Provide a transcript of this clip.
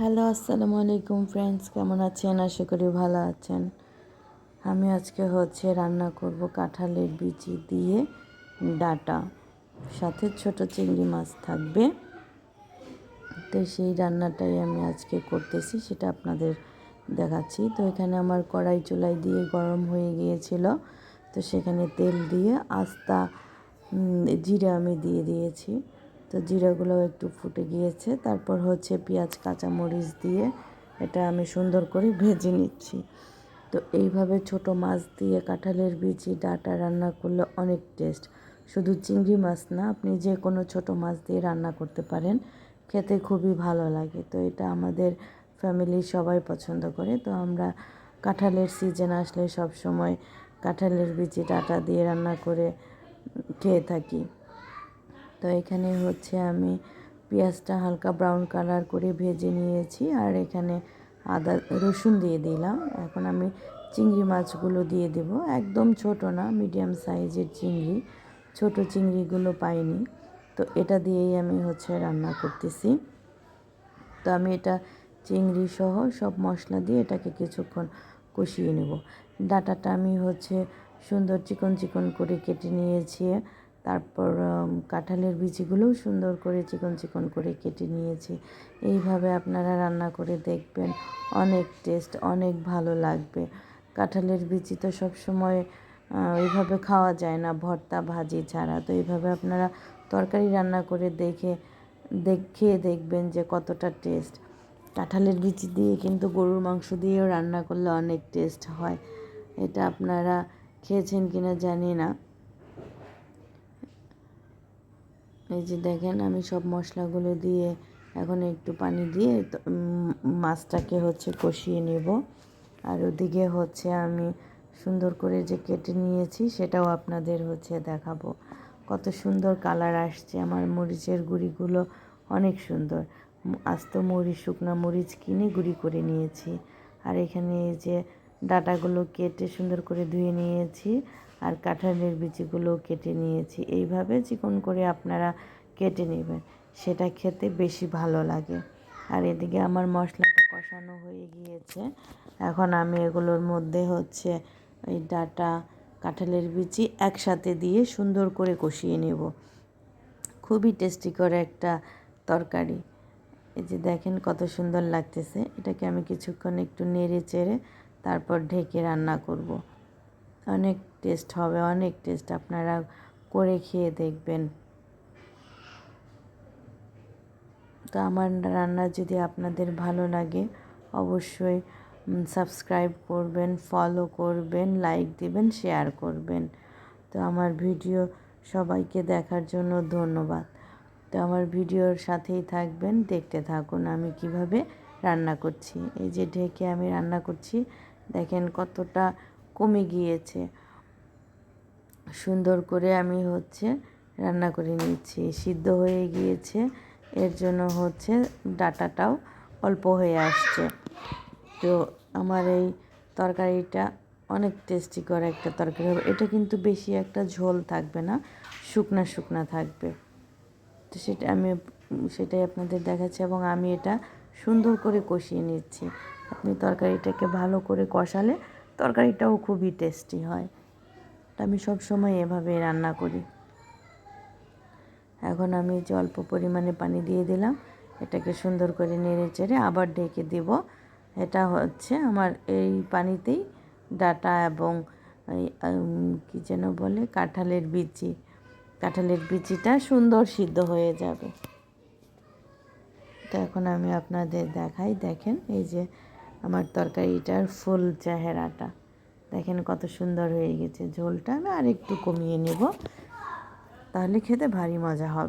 Hello, আসসালামু আলাইকুম friends কেমন আছেন? আশা করি ভালো আছেন। আমি আজকে হচ্ছে রান্না করব কাঁঠালের বিচি দিয়ে ডাটা, সাথে ছোট চিংড়ি মাছ থাকবে। তো সেই রান্নাটাই আমি আজকে করতেছি, সেটা আপনাদের দেখাচ্ছি। তো এখানে আমার কড়াই চুলাই দিয়ে গরম হয়ে গিয়েছিল। তো সেখানে তেল দিয়ে আস্তা জিরা আমি দিয়ে দিয়েছি। তো জিরাগুলো একটু ফুটে গিয়েছে। তারপর হচ্ছে পেঁয়াজ, কাঁচামরিচ দিয়ে এটা আমি সুন্দর করে ভেজে নিচ্ছি। তো এইভাবে ছোট মাছ দিয়ে কাঁঠালের বিচি, ডাটা রান্না করলে অনেক টেস্ট। শুধু চিংড়ি মাছ না, আপনি যে কোনো ছোট মাছ দিয়ে রান্না করতে পারেন, খেতে খুবই ভালো লাগে। তো এটা আমাদের ফ্যামিলির সবাই পছন্দ করে। তো আমরা কাঁঠালের সিজন আসলে সব সময় কাঁঠালের বিচি, ডাটা দিয়ে রান্না করে খেয়ে থাকি। তো এখানে হচ্ছে আমি পেঁয়াজটা হালকা ব্রাউন কালার করে ভেজে নিয়েছি আর এখানে আদা, রসুন দিয়ে দিলাম। এখন আমি চিংড়ি মাছগুলো দিয়ে দেব। একদম ছোট না মিডিয়াম সাইজের চিংড়ি। ছোট চিংড়িগুলো পাইনি। তো এটা দিয়েই আমি হচ্ছে রান্না করতেছি। তো আমি এটা চিংড়ি সহ সব মশলা দিয়ে এটাকে কিছুক্ষণ কষিয়ে নেব। ডাটাটা আমি হচ্ছে সুন্দর চিকন চিকন করে কেটে নিয়েছি। তারপর কাঁঠালের বিচিগুলোও সুন্দর করে চিকন চিকন করে কেটে নিয়েছি। এইভাবে আপনারা রান্না করে দেখবেন, অনেক টেস্ট, অনেক ভালো লাগবে। কাঁঠালের বিচি তো সবসময় এইভাবে খাওয়া যায় না, ভর্তা, ভাজি ছাড়া। তো এইভাবে আপনারা তরকারি রান্না করে দেখে দেখে দেখবেন যে কতটা টেস্ট। কাঁঠালের বিচি দিয়ে কিন্তু গরুর মাংস দিয়েও রান্না করলে অনেক টেস্ট হয়। এটা আপনারা খেয়েছেন কিনা জানি না। এই যে দেখেন, আমি সব মশলাগুলো দিয়ে এখন একটু পানি দিয়ে মাছটাকে হচ্ছে কষিয়ে নেব। আর ওদিকে হচ্ছে আমি সুন্দর করে যে কেটে নিয়েছি, সেটাও আপনাদের হচ্ছে দেখাবো। কত সুন্দর কালার আসছে, আমার মরিচের গুঁড়িগুলো অনেক সুন্দর। আস্ত মরিচ, শুকনো মরিচ কিনে গুঁড়ি করে নিয়েছি। আর এখানে এই যে ডাটাগুলো কেটে সুন্দর করে ধুয়ে নিয়েছি। আর কাঁঠালের বিচিগুলো কেটে নিয়েছি। এইভাবে চিকন করে আপনারা কেটে নেবেন। সেটা খেতে বেশি ভালো লাগে। আর এদিকে আমার মশলাটা কষানো হয়ে গিয়েছে। এখন আমি এগুলোর মধ্যে হচ্ছে ওই ডাটা, কাঁঠালের বিচি একসাথে দিয়ে সুন্দর করে কষিয়ে নেব। খুবই টেস্টি করে একটা তরকারি। এই যে দেখেন কত সুন্দর লাগতেছে। এটাকে আমি কিছুক্ষণ একটু নেড়ে চেড়ে তারপর ঢেকে রান্না করব। অনেক টেস্ট হবে, অনেক টেস্ট আপনারা করে খেয়ে দেখবেন। তো আমার রান্না যদি আপনাদের ভালো লাগে, অবশ্যই সাবস্ক্রাইব করবেন ফলো করবেন লাইক দিবেন শেয়ার করবেন। তো আমার ভিডিও সবাইকে দেখার জন্য ধন্যবাদ। তো আমার ভিডিওর সাথেই থাকবেন, দেখতে থাকুন আমি কীভাবে রান্না করছি। এই যে ঢেকে আমি রান্না করছি, দেখেন কতটা কমে গিয়েছে। সুন্দর করে আমি হচ্ছে রান্না করে নিচ্ছি। সিদ্ধ হয়ে গিয়েছে। এর জন্য হচ্ছে ডাটাটাও অল্প হয়ে আসছে। তো আমার এই তরকারিটা অনেক টেস্টি করে একটা তরকারি হবে। এটা কিন্তু বেশি একটা ঝোল থাকবে না, শুকনা শুকনা থাকবে। তো সেটা আমি, সেটাই আপনাদের দেখাচ্ছি এবং আমি এটা সুন্দর করে কষিয়ে নিচ্ছি। আপনি তরকারিটাকে ভালো করে কষালে তরকারিটাও খুবই টেস্টি হয়। আমি সব সময় এভাবে রান্না করি। এখন আমি যে অল্প পরিমাণে পানি দিয়ে দিলাম, এটাকে সুন্দর করে নেড়ে চেড়ে আবার ঢেকে দেব। এটা হচ্ছে আমার এই পানিতেই ডাটা এবং কী যেন বলে, কাঁঠালের বিচি। কাঁঠালের বিচিটা সুন্দর সিদ্ধ হয়ে যাবে। তো এখন আমি আপনাদের দেখাই। দেখেন, এই যে আমার তরকারিটার ফুল চেহারাটা। দেখেন কত সুন্দর হয়ে গেছে ঝোলটা। আমি আর একটু কমিয়ে নেব। তাহলে খেতে ভারী মজা হবে।